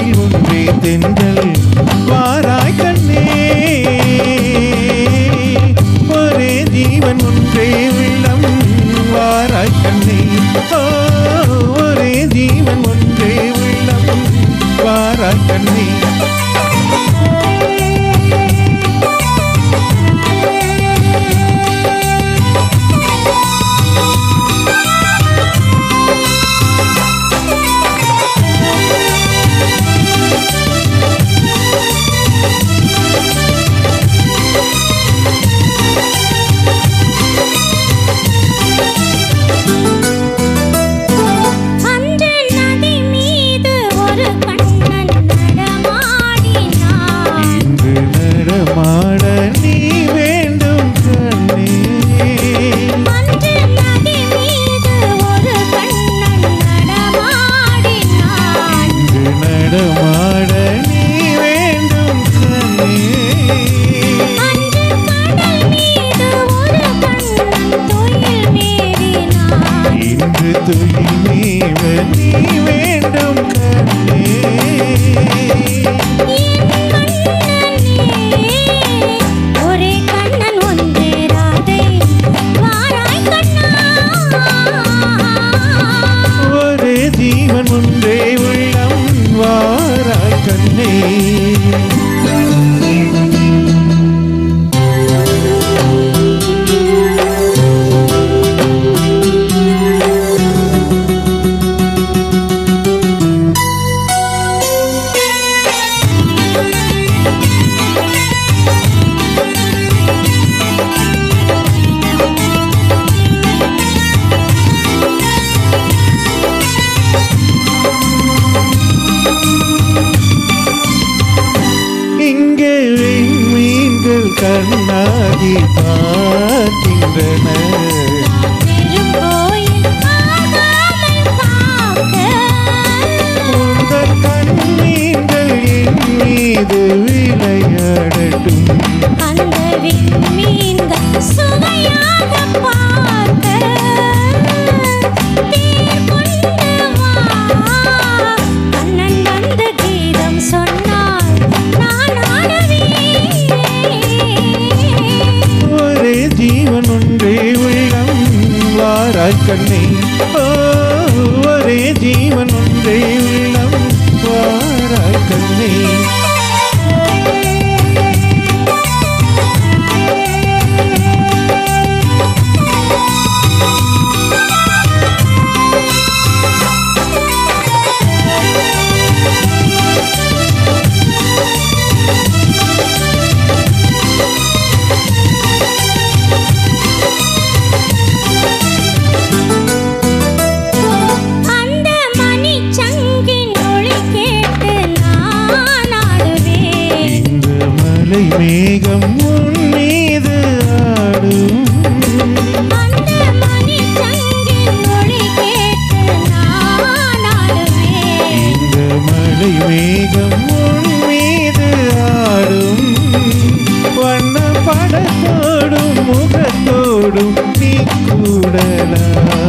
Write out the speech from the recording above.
வாரி ஒன்றே தென்றல் வாராய் கண்ணே. ஒரே ஜீவன் ஒன்றே உள்ளம் வாராய் கண்ணே. கண்ணாகி பார்க்கின்றன பாரா கண்ணை. ஒரே ஜீவன் ஒன்றே உள்ளம். பாரா கண்ணை. மேகம் உன்மீது ஆடும். இந்த மழை மேகம் உன்மீது ஆடும். வண்ண படத்தோடும் முகத்தோடும் நீ கூடலாம்